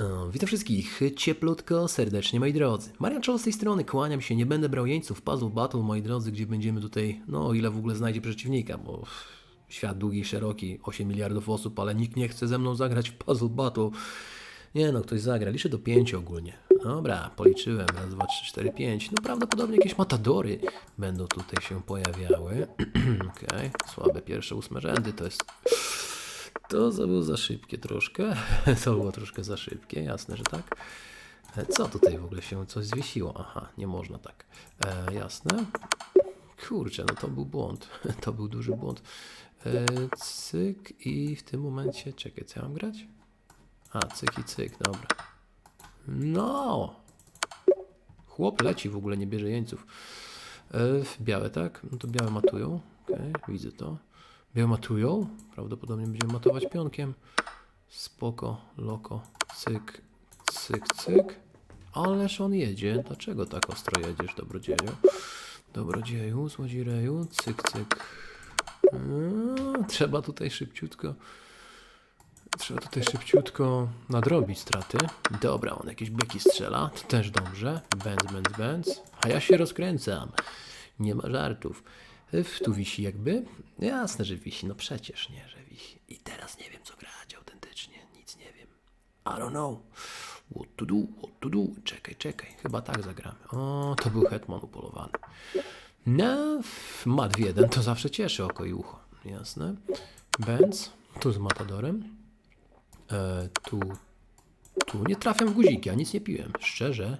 O, witam wszystkich cieplutko, serdecznie moi drodzy. Marian Czoło z tej strony, kłaniam się, nie będę brał jeńców Puzzle Battle, moi drodzy, gdzie będziemy tutaj, no o ile w ogóle znajdzie przeciwnika, bo świat długi szeroki, 8 miliardów osób, ale nikt nie chce ze mną zagrać w Puzzle Battle. Nie no, ktoś zagra, liczę do 5 ogólnie. Dobra, policzyłem, raz, dwa, trzy, cztery, pięć. No prawdopodobnie jakieś matadory będą tutaj się pojawiały. Okej, słabe pierwsze ósme rzędy, to jest... To było za szybkie troszkę. To było troszkę za szybkie, jasne, że tak. E, Co tutaj w ogóle się coś zwiesiło? Aha, nie można tak. E, jasne. Kurczę, no to był błąd. To był duży błąd. E, cyk i w tym momencie, czekaj, co ja mam grać? A, cyk i cyk, dobra. No! Chłop leci, w ogóle nie bierze jeńców. E, białe, tak? No to białe matują. Okej, widzę to. Białe matują. Prawdopodobnie będziemy matować pionkiem. Spoko, loko, cyk, cyk, cyk. Ależ on jedzie. Dlaczego tak ostro jedziesz, dobrodzieju? Dobrodzieju, złodzieju, cyk, cyk. Eee, trzeba tutaj szybciutko. Trzeba tutaj szybciutko nadrobić straty. Dobra, on jakieś byki strzela. To też dobrze. Benz, benz, benz. A ja się rozkręcam. Nie ma żartów. Tu wisi jakby? Jasne, że wisi. No przecież nie, że wisi. I teraz nie wiem, co grać autentycznie. Nic nie wiem. I don't know. What to do, what to do. Czekaj, czekaj. Chyba tak zagramy. O, to był hetman upolowany. No, mat w jeden to zawsze cieszy oko i ucho. Jasne. Benz. Tu z matadorem. E, tu, tu nie trafiam w guziki, a nic nie piłem. Szczerze,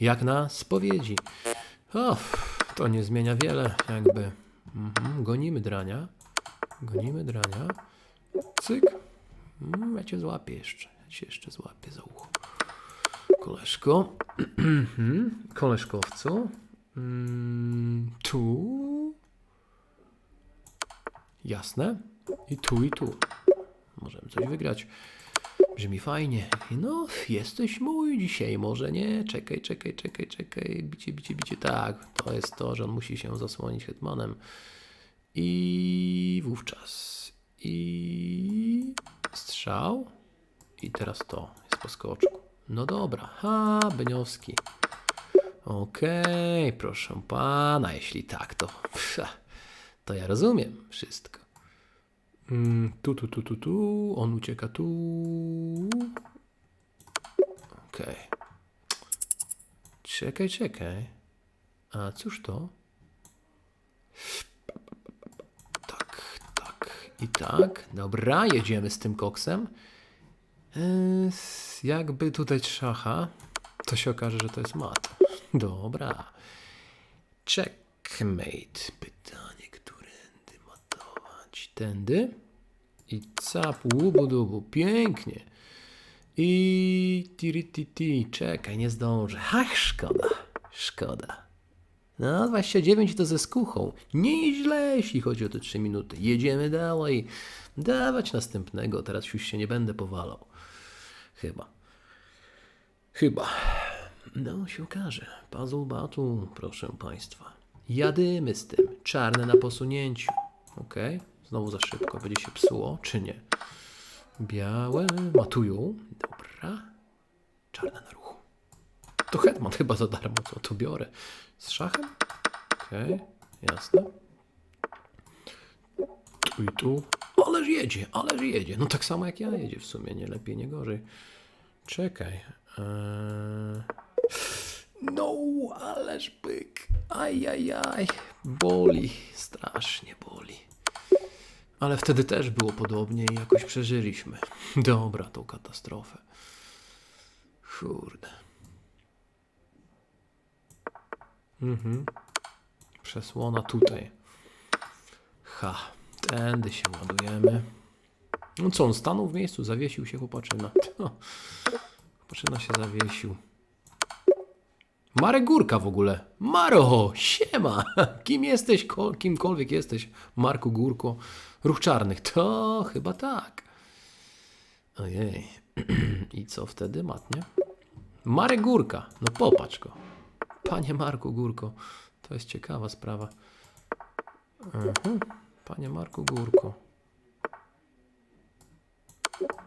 jak na spowiedzi. O, to nie zmienia wiele, jakby. Mhm, gonimy drania. Gonimy drania. Cyk. Mm, ja cię złapię jeszcze. Ja cię jeszcze złapię za ucho. Koleżko. Koleżkowcu. Mm, tu. Jasne. I tu, i tu. Możemy coś wygrać. Brzmi fajnie. No, jesteś mój dzisiaj, może nie? Czekaj, czekaj, czekaj, czekaj. Bicie, bicie, bicie. Tak, to jest to, że on musi się zasłonić hetmanem. I wówczas. I strzał. I teraz to jest po skoczku. No dobra. Ha, Beniowski. Okej, proszę pana, jeśli tak, to, to ja rozumiem wszystko. Mm, tu, tu, tu, tu, tu. On ucieka tu. Okej. Czekaj, czekaj. A cóż to? Tak, tak i tak. Dobra, jedziemy z tym koksem. Jakby tutaj szacha, to się okaże, że to jest mat. Dobra. Checkmate. Pytanie, którędy matować? Tędy? I cap, łubu dubu. Pięknie. I tiri ti ti. Czekaj, nie zdążę. Ach, szkoda. Szkoda. No, 29 to ze skuchą. Nieźle, jeśli chodzi o te 3 minuty. Jedziemy dalej. Dawać następnego. Teraz już się nie będę powalał. Chyba. Chyba. No, się okaże. Puzzle Battle, proszę Państwa. Jadymy z tym. Czarne na posunięciu. Ok. Znowu za szybko. Będzie się psuło, czy nie? Białe matują. Dobra. Czarne na ruchu. To hetman chyba za darmo, co to biorę. Z szachem? Okej, jasne. Tu i tu. Ależ jedzie, ależ jedzie. No tak samo jak ja jedzie w sumie, nie lepiej, nie gorzej. Czekaj. Eee... No, ależ byk. Ajajaj. Boli, strasznie boli. Ale wtedy też było podobnie i jakoś przeżyliśmy. Dobra, tą katastrofę. Kurde. Mhm. Przesłona tutaj. Ha, tędy się ładujemy. No co, on stanął w miejscu, zawiesił się chłopaczyna. To, chłopaczyna się zawiesił. Marek Górka w ogóle. Maro, siema. Kim jesteś, ko- kimkolwiek jesteś, Marku Górko. Ruch Czarnych. To chyba tak. Ojej. I co wtedy, matnie? Marek Górka. No popatrz go. Panie Marku Górko. To jest ciekawa sprawa. Mhm. Panie Marku Górko.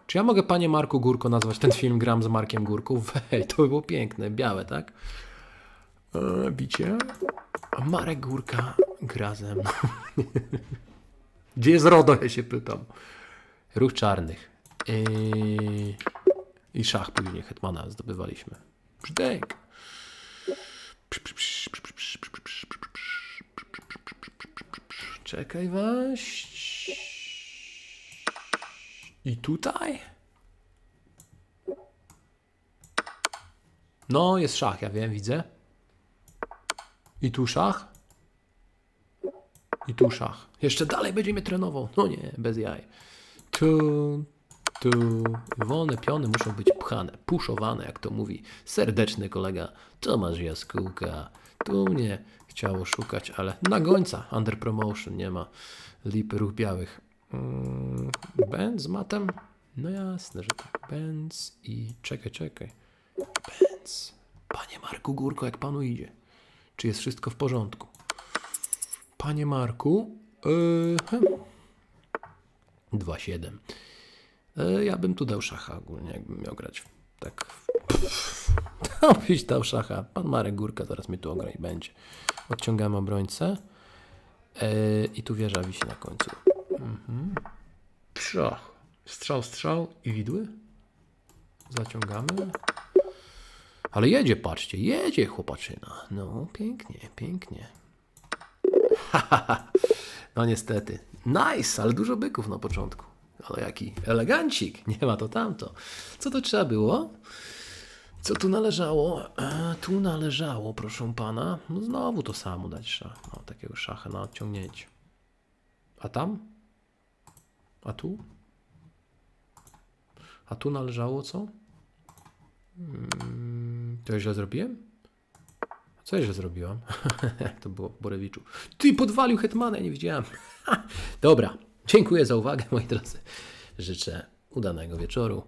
Czy ja mogę, panie Marku Górko, nazwać ten film Gram z Markiem Górką? Wej, to by było piękne, białe, tak? E, bicie. A Marek Górka gra. Gdzie jest RODO, ja się pytam. Ruch czarnych. Yy... I szach później Hetmana zdobywaliśmy. Brzdęk. Czekaj, waść. I tutaj? No, jest szach, ja wiem, widzę. I tu szach. I tu szach. Jeszcze dalej będziemy trenował. No nie, bez jaj. Tu, tu. Wolne piony muszą być pchane, puszowane, jak to mówi serdeczny kolega Tomasz Jaskółka. Tu mnie chciało szukać, ale na gońca under promotion nie ma lipy ruch białych. Mm, Benz z matem? No jasne, że tak. Benz i czekaj, czekaj. Benz. Panie Marku Górko, jak panu idzie? Czy jest wszystko w porządku? Panie Marku, yy, hmm. 2-7. Yy, ja bym tu dał szacha ogólnie, jakbym miał grać. Tak. To byś dał szacha. Pan Marek Górka zaraz mnie tu ogra i będzie. Odciągamy obrońcę. Yy, I tu wieża wisi na końcu. Mhm. Strzał, strzał i widły. Zaciągamy. Ale jedzie, patrzcie, jedzie chłopaczyna. No, pięknie, pięknie. no niestety. Nice, ale dużo byków na początku. Ale jaki elegancik, nie ma to tamto. Co to trzeba było? Co tu należało? E, tu należało, proszę pana. No znowu to samo dać szach. No, takiego szacha na odciągnięcie. A tam? A tu? A tu należało co? To źle zrobiłem? Co ja źle zrobiłam? To było Borewiczu? Ty podwalił Hetmana, ja nie widziałem. Dobra, dziękuję za uwagę moi drodzy. Życzę udanego wieczoru.